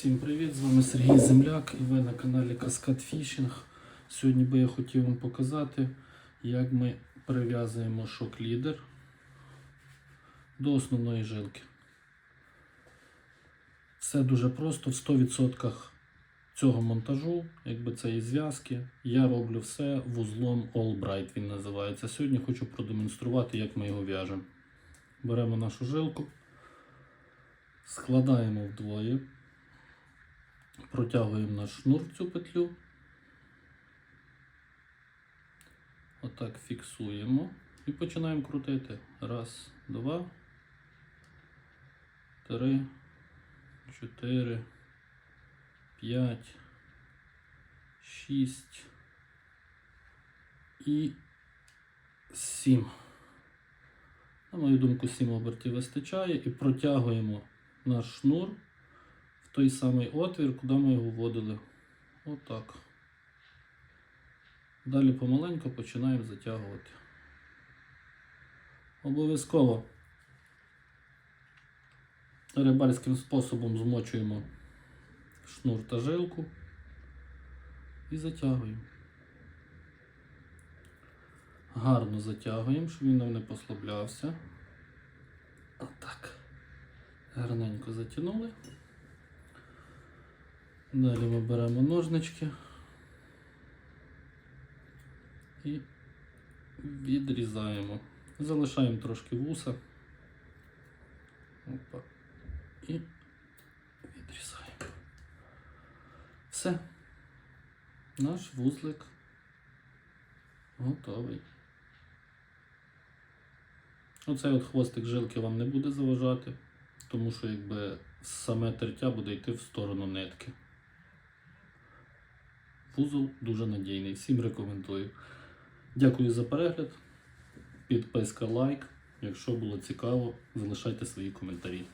Всім привіт! З вами Сергій Земляк і ви на каналі Каскад Фішинг. Сьогодні би я хотів вам показати, як ми прив'язуємо шок-лідер до основної жилки. Все дуже просто, в 100% цього монтажу, якби цієї зв'язки, я роблю все вузлом Allbright він називається. Сьогодні хочу продемонструвати, як ми його в'яжемо. Беремо нашу жилку, складаємо вдвоє. Протягуємо наш шнур цю петлю. Отак фіксуємо і починаємо крутити. Раз, два, три, чотири, п'ять, шість і сім. На мою думку, сім обертів вистачає і протягуємо наш шнур той самий отвір, куди ми його вводили. Отак. Далі помаленьку починаємо затягувати. Обов'язково рибальським способом змочуємо шнур та жилку і затягуємо. Гарно затягуємо, щоб він нам не послаблявся. Отак. Гарненько затягнули. Далі ми беремо ножнички і відрізаємо. Залишаємо трошки вуса. Опа. І відрізаємо. Все. Наш вузлик готовий. Оцей от хвостик жилки вам не буде заважати, тому що якби саме тертя буде йти в сторону нитки. Вузол дуже надійний. Всім рекомендую. Дякую за перегляд. Підписка, лайк. Якщо було цікаво, залишайте свої коментарі.